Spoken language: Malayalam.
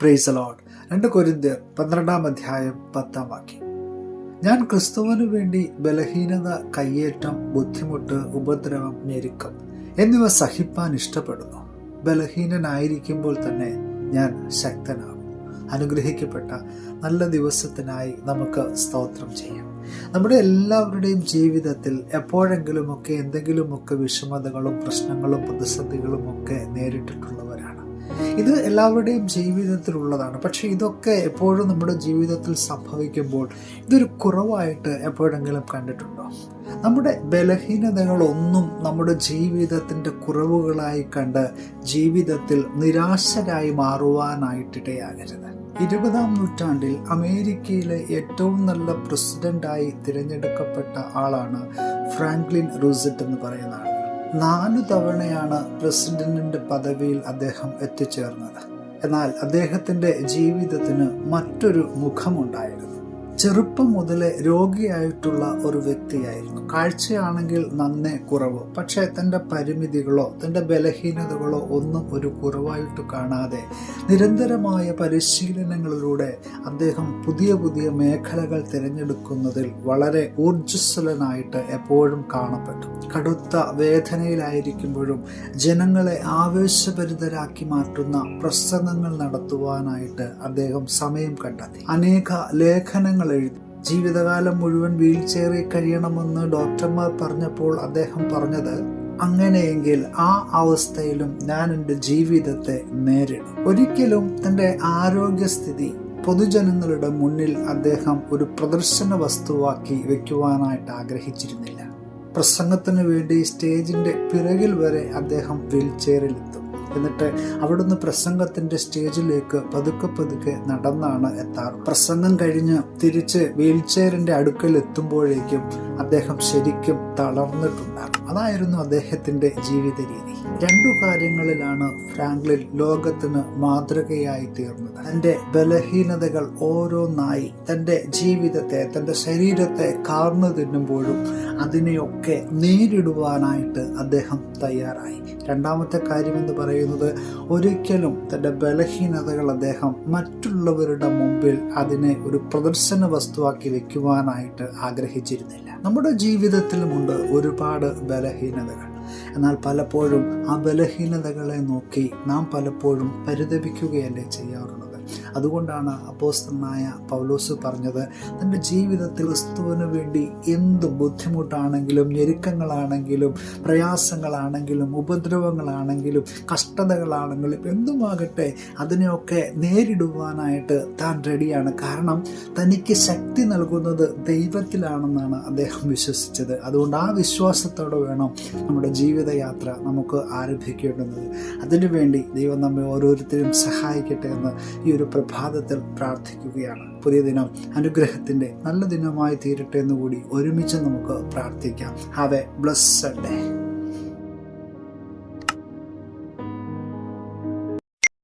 പ്രൈസ് അലോഡ് രണ്ട് കൊരിന്ത്യർ പന്ത്രണ്ടാം അധ്യായം പത്താം വാക്യം. ഞാൻ ക്രിസ്തുവിനു വേണ്ടി ബലഹീനത കയ്യേറ്റം ബുദ്ധിമുട്ട് ഉപദ്രവം ഞെരുക്കം എന്നിവ സഹിപ്പാൻ ഇഷ്ടപ്പെടുന്നു. ബലഹീനനായിരിക്കുമ്പോൾ തന്നെ ഞാൻ ശക്തനാകും. അനുഗ്രഹിക്കപ്പെട്ട നല്ല ദിവസത്തിനായി നമുക്ക് സ്തോത്രം ചെയ്യാം. നമ്മുടെ എല്ലാവരുടെയും ജീവിതത്തിൽ എപ്പോഴെങ്കിലുമൊക്കെ എന്തെങ്കിലുമൊക്കെ വിഷമതകളും പ്രശ്നങ്ങളും പ്രതിസന്ധികളും ഒക്കെ നേരിട്ടിട്ടുള്ളവരാണ്. ഇത് എല്ലാവരുടെയും ജീവിതത്തിലുള്ളതാണ്. പക്ഷേ ഇതൊക്കെ എപ്പോഴും നമ്മുടെ ജീവിതത്തിൽ സംഭവിക്കുമ്പോൾ ഇതൊരു കുറവായിട്ട് എപ്പോഴെങ്കിലും കണ്ടിട്ടുണ്ടോ? നമ്മുടെ ബലഹീനതകളൊന്നും നമ്മുടെ ജീവിതത്തിന്റെ കുറവുകളായി കണ്ട് ജീവിതത്തിൽ നിരാശരായി മാറുവാനായിട്ടിടയാകരുത്. ഇരുപതാം നൂറ്റാണ്ടിൽ അമേരിക്കയിലെ ഏറ്റവും നല്ല പ്രസിഡന്റായി തിരഞ്ഞെടുക്കപ്പെട്ട ആളാണ് ഫ്രാങ്ക്ലിൻ റൂസറ്റ് എന്ന് പറയുന്ന ആൾ. നാലു തവണയാണ് പ്രസിഡന്റിന്റെ പദവിയിൽ അദ്ദേഹം എത്തിച്ചേർന്നത്. എന്നാൽ അദ്ദേഹത്തിന്റെ ജീവിതത്തിന് മറ്റൊരു മുഖമുണ്ടായിരുന്നു. ചെറുപ്പം മുതലേ രോഗിയായിട്ടുള്ള ഒരു വ്യക്തിയായിരുന്നു. കാഴ്ചയാണെങ്കിൽ നന്നേ കുറവ്. പക്ഷേ തന്റെ പരിമിതികളോ തന്റെ ബലഹീനതകളോ ഒന്നും ഒരു കുറവായിട്ട് കാണാതെ നിരന്തരമായ പരിശീലനങ്ങളിലൂടെ അദ്ദേഹം പുതിയ പുതിയ മേഖലകൾ തിരഞ്ഞെടുക്കുന്നതിൽ വളരെ ഊർജസ്വലനായിട്ട് എപ്പോഴും കാണപ്പെട്ടു. കടുത്ത വേദനയിലായിരിക്കുമ്പോഴും ജനങ്ങളെ ആവേശഭരിതരാക്കി മാറ്റുന്ന പ്രസംഗങ്ങൾ നടത്തുവാനായിട്ട് അദ്ദേഹം സമയം കണ്ടെത്തി. അനേക ലേഖനങ്ങൾ എഴുതി. ജീവിതകാലം മുഴുവൻ വീൽ ചെയറിൽ കഴിയണമെന്ന് ഡോക്ടർമാർ പറഞ്ഞപ്പോൾ അദ്ദേഹം പറഞ്ഞത് അങ്ങനെയെങ്കിൽ ആ അവസ്ഥയിലും ഞാൻ എന്റെ ജീവിതത്തെ നേരിടും. ഒരിക്കലും തന്റെ ആരോഗ്യസ്ഥിതി പൊതുജനങ്ങളുടെ മുന്നിൽ അദ്ദേഹം ഒരു പ്രദർശന വസ്തുവാക്കി വെക്കുവാനായിട്ട് ആഗ്രഹിച്ചിരുന്നില്ല. പ്രസംഗത്തിന് വേണ്ടി സ്റ്റേജിന്റെ പിറകിൽ വരെ അദ്ദേഹം വീൽ ചെയറിലെത്തും എന്നിട്ട് അവിടുന്ന് പ്രസംഗത്തിന്റെ സ്റ്റേജിലേക്ക് പതുക്കെ പതുക്കെ നടന്നാണ് എത്താറ്. പ്രസംഗം കഴിഞ്ഞ് തിരിച്ച് വീൽ ചെയറിന്റെ അടുക്കൽ എത്തുമ്പോഴേക്കും അദ്ദേഹം ശരിക്കും തളർന്നിട്ടുണ്ടാകും അതായിരുന്നു അദ്ദേഹത്തിന്റെ ജീവിത രീതി രണ്ടു കാര്യങ്ങളിലാണ് ഫ്രാങ്ക്ലിൻ ലോകത്തിന് മാതൃകയായി തീർന്നത്. തന്റെ ബലഹീനതകൾ ഓരോന്നായി തന്റെ ജീവിതത്തെ തന്റെ ശരീരത്തെ കാർന്നു തിന്നുമ്പോഴും അതിനെയൊക്കെ നേരിടുവാനായിട്ട് അദ്ദേഹം തയ്യാറായി. രണ്ടാമത്തെ കാര്യം എന്ന് പറയുന്നത് ഒരിക്കലും തന്റെ ബലഹീനതകൾ അദ്ദേഹം മറ്റുള്ളവരുടെ മുമ്പിൽ അതിനെ ഒരു പ്രദർശന വസ്തുവാക്കി വെക്കുവാനായിട്ട് ആഗ്രഹിച്ചിരുന്നില്ല. നമ്മുടെ ജീവിതത്തിലുമുണ്ട് ഒരുപാട് ബലഹീനതകൾ. എന്നാൽ പലപ്പോഴും ആ ബലഹീനതകളെ നോക്കി നാം പലപ്പോഴും പരിതപിക്കുകയല്ലേ ചെയ്യാറുള്ളത്? അതുകൊണ്ടാണ് അപ്പോസ്തനായ പൗലോസ് പറഞ്ഞത് തന്റെ ജീവിതത്തിൽ ക്രിസ്തുവിന് വേണ്ടി എന്ത് ബുദ്ധിമുട്ടാണെങ്കിലും ഞെരുക്കങ്ങളാണെങ്കിലും പ്രയാസങ്ങളാണെങ്കിലും ഉപദ്രവങ്ങളാണെങ്കിലും കഷ്ടതകളാണെങ്കിലും എന്തുമാകട്ടെ അതിനെയൊക്കെ നേരിടുവാനായിട്ട് താൻ റെഡിയാണ്. കാരണം തനിക്ക് ശക്തി നൽകുന്നത് ദൈവത്തിലാണെന്നാണ് അദ്ദേഹം വിശ്വസിച്ചത്. അതുകൊണ്ട് ആ വിശ്വാസത്തോടെ വേണം നമ്മുടെ ജീവിതയാത്ര നമുക്ക് ആരംഭിക്കേണ്ടുന്നത്. അതിനുവേണ്ടി ദൈവം നമ്മെ ഓരോരുത്തരും സഹായിക്കട്ടെ എന്ന് ഈ ഒരു പ്രഭാതത്തിൽ പ്രാർത്ഥിക്കുകയാണ്. പുതിയ ദിനം അനുഗ്രഹത്തിന്റെ നല്ല ദിനമായി തീരട്ടെ എന്ന് കൂടി ഒരുമിച്ച് നമുക്ക് പ്രാർത്ഥിക്കാം. Have A blessed day